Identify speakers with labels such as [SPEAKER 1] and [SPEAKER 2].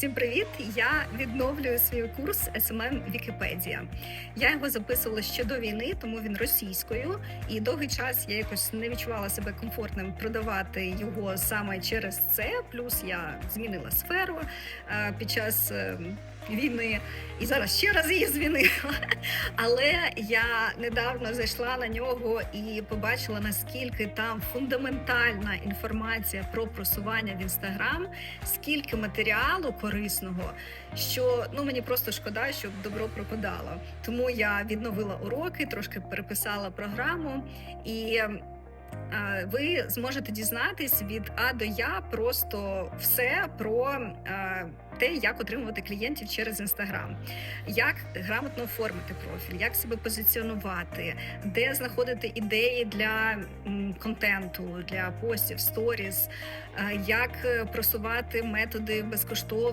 [SPEAKER 1] Всім привіт! Я відновлюю свій курс SMM Вікіпедія. Я його записувала ще до війни, тому він російською. І довгий час я якось не відчувала себе комфортним продавати його саме через це. Плюс я змінила сферу е, під час е, війни і зараз ще раз її змінила. Але я недавно зайшла на нього і побачила наскільки там фундаментальна інформація про просування в інстаграм, скільки матеріалу корисного, що ну мені просто шкода, щоб добро пропадало. Тому я відновила уроки, трошки переписала програму і. Ви зможете дізнатись від А до Я просто все про те, як отримувати клієнтів через інстаграм, як грамотно оформити профіль, як себе позиціонувати, де знаходити ідеї для контенту, для постів, сторіс, е, як е, просувати методи безкоштовні